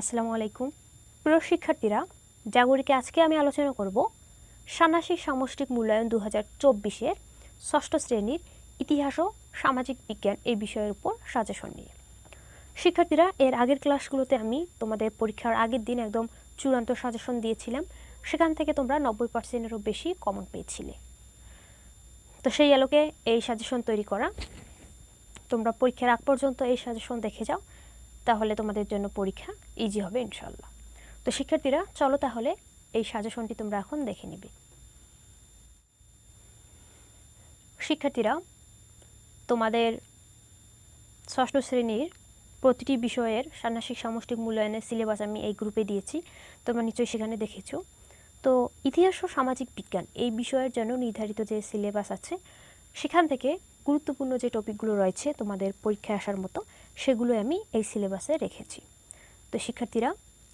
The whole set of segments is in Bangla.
আসসালামু আলাইকুম। প্রিয় শিক্ষার্থীরা, জাগরিকে আজকে আমি আলোচনা করব ষান্মাসিক সামষ্টিক মূল্যায়ন দু হাজার চব্বিশের ষষ্ঠ শ্রেণির ইতিহাস ও সামাজিক বিজ্ঞান এই বিষয়ের উপর সাজেশন নিয়ে। শিক্ষার্থীরা, এর আগের ক্লাসগুলোতে আমি তোমাদের পরীক্ষার আগের দিন একদম চূড়ান্ত সাজেশন দিয়েছিলাম। সেখান থেকে তোমরা নব্বই পার্সেন্টেরও বেশি কমন পেয়েছিলে। তো সেই আলোকে এই সাজেশন তৈরি করা। তোমরা পরীক্ষার আগ পর্যন্ত এই সাজেশন দেখে যাও। তাহলে তোমাদের জন্য পরীক্ষা ইজি হবে ইনশাল্লাহ তো শিক্ষার্থীরা, চলো তাহলে এই সাজেশনটি তোমরা এখন দেখে নিবে। শিক্ষার্থীরা, তোমাদের ষষ্ঠ শ্রেণির প্রতিটি বিষয়ের ষান্মাসিক সামষ্টিক মূল্যায়নের সিলেবাস আমি এই গ্রুপে দিয়েছি, তোমরা নিশ্চয়ই সেখানে দেখেছ। তো ইতিহাস ও সামাজিক বিজ্ঞান, এই বিষয়ের জন্য নির্ধারিত যে সিলেবাস আছে, সেখান থেকে গুরুত্বপূর্ণ যে টপিকগুলো রয়েছে তোমাদের পরীক্ষায় আসার মতো সেগুলো আমি এই সিলেবাসে রেখেছি। তো শিক্ষার্থীরা,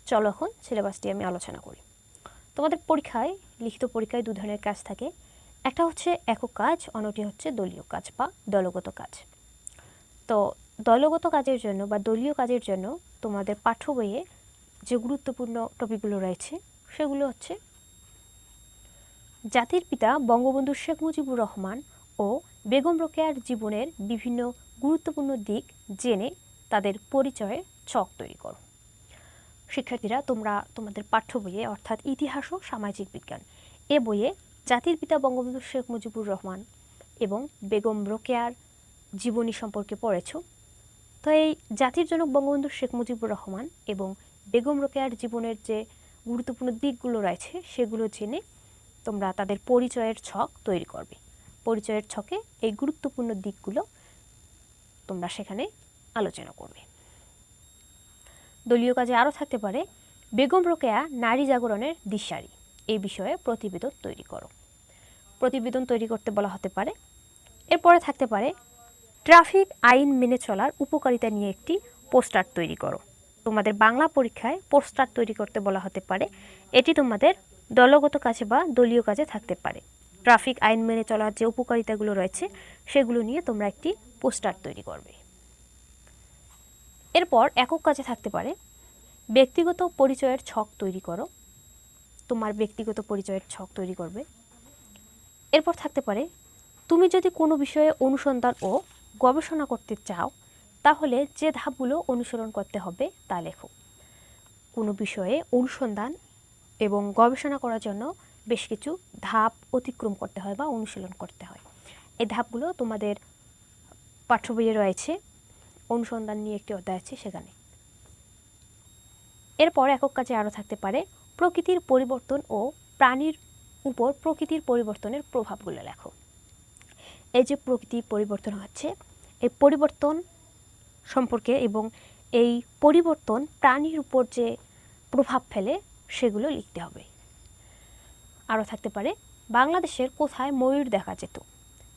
চলো এখন সিলেবাসটি আমি আলোচনা করি। তোমাদের পরীক্ষায়, লিখিত পরীক্ষায় দু ধরনের কাজ থাকে। একটা হচ্ছে একক কাজ, অন্যটি হচ্ছে দলীয় কাজ বা দলগত কাজ। তো দলগত কাজের জন্য বা দলীয় কাজের জন্য তোমাদের পাঠ্য বইয়ে যে গুরুত্বপূর্ণ টপিকগুলো রয়েছে, সেগুলো হচ্ছে জাতির পিতা বঙ্গবন্ধু শেখ মুজিবুর রহমান ও বেগম রোকেয়ার জীবনের বিভিন্ন গুরুত্বপূর্ণ দিক জেনে তাদের পরিচয়ে ছক তৈরি করো। শিক্ষার্থীরা, তোমরা তোমাদের পাঠ্য বইয়ে, অর্থাৎ ইতিহাস ও সামাজিক বিজ্ঞান এ বইয়ে জাতির পিতা বঙ্গবন্ধু শেখ মুজিবুর রহমান এবং বেগম রোকেয়ার জীবনী সম্পর্কে পড়েছ। তো এই জাতির জনক বঙ্গবন্ধু শেখ মুজিবুর রহমান এবং বেগম রোকেয়ার জীবনের যে গুরুত্বপূর্ণ দিকগুলো রয়েছে, সেগুলো জেনে তোমরা তাদের পরিচয়ের ছক তৈরি করবে। পরিচয়ের ছকে এই গুরুত্বপূর্ণ দিকগুলো তোমরা সেখানে আলোচনা করবে। দলীয় কাজে আরও থাকতে পারে, বেগম রোকেয়া নারী জাগরণের দিশারি এই বিষয়ে প্রতিবেদন তৈরি করো। প্রতিবেদন তৈরি করতে বলা হতে পারে, এরপরে থাকতে পারে, ট্রাফিক আইন মেনে চলার উপকারিতা নিয়ে একটি পোস্টার তৈরি করো। তোমাদের বাংলা পরীক্ষায় পোস্টার তৈরি করতে বলা হতে পারে, এটি তোমাদের দলগত কাজে বা দলীয় কাজে থাকতে পারে। ট্রাফিক আইন মেনে চলার যে উপকারিতাগুলো রয়েছে, সেগুলো নিয়ে তোমরা একটি পোস্টার তৈরি করবে। এরপর একক কাজে থাকতে পারে, ব্যক্তিগত পরিচয়ের ছক তৈরি করো। তোমার ব্যক্তিগত পরিচয়ের ছক তৈরি করবে। এরপর থাকতে পারে, তুমি যদি কোনো বিষয়ে অনুসন্ধান ও গবেষণা করতে চাও, তাহলে যে ধাপগুলো অনুসরণ করতে হবে তা লেখো। কোনো বিষয়ে অনুসন্ধান এবং গবেষণা করার জন্য বেশ কিছু ধাপ অতিক্রম করতে হয় বা অনুশীলন করতে হয়। এই ধাপগুলো তোমাদের পাঠ্য বইয়ে রয়েছে, অনুসন্ধান নিয়ে একটি অধ্যায় আছে সেখানে। এরপর একক কাজে আরও থাকতে পারে প্রকৃতির পরিবর্তন ও প্রাণীর উপর প্রকৃতির পরিবর্তনের প্রভাবগুলো লেখো। এই যে প্রকৃতির পরিবর্তন হচ্ছে, এই পরিবর্তন সম্পর্কে এবং এই পরিবর্তন প্রাণীর উপর যে প্রভাব ফেলে সেগুলো লিখতে হবে। আরও থাকতে পারে, বাংলাদেশের কোথায় ময়ূর দেখা যেত?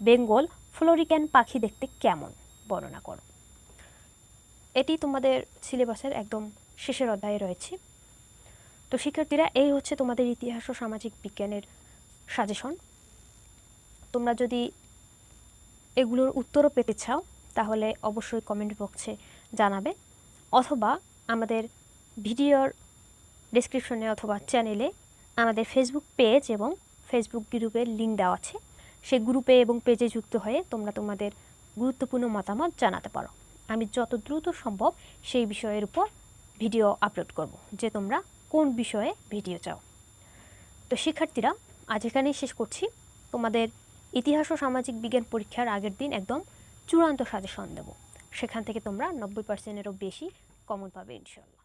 বেঙ্গল ফ্লোরিক্যান পাখি দেখতে কেমন? বর্ণনা করো। এটি তোমাদের সিলেবাসের একদম শেষের অধ্যায়ে রয়েছে। তো শিক্ষার্থীরা, এই হচ্ছে তোমাদের ইতিহাস ও সামাজিক বিজ্ঞানের সাজেশন তোমরা যদি এগুলোর উত্তরও পেতে চাও, তাহলে অবশ্যই কমেন্ট বক্সে জানাবে, অথবা আমাদের ভিডিওর ডিসক্রিপশনে অথবা চ্যানেলে আমাদের ফেসবুক পেজ এবং ফেসবুক গ্রুপের লিঙ্ক দেওয়া আছে। সেই গ্রুপে এবং পেজে যুক্ত হয়ে তোমরা তোমাদের গুরুত্বপূর্ণ মতামত জানাতে পারো। আমি যত দ্রুত সম্ভব সেই বিষয়ের উপর ভিডিও আপলোড করব, যে তোমরা কোন বিষয়ে ভিডিও চাও। তো শিক্ষার্থীরা, আজ এখানেই শেষ করছি। তোমাদের ইতিহাস ও সামাজিক বিজ্ঞান পরীক্ষার আগের দিন একদম চূড়ান্ত সাজেশন দেব। সেখান থেকে তোমরা নব্বই পার্সেন্টেরও বেশি কমন পাবে ইনশাল্লাহ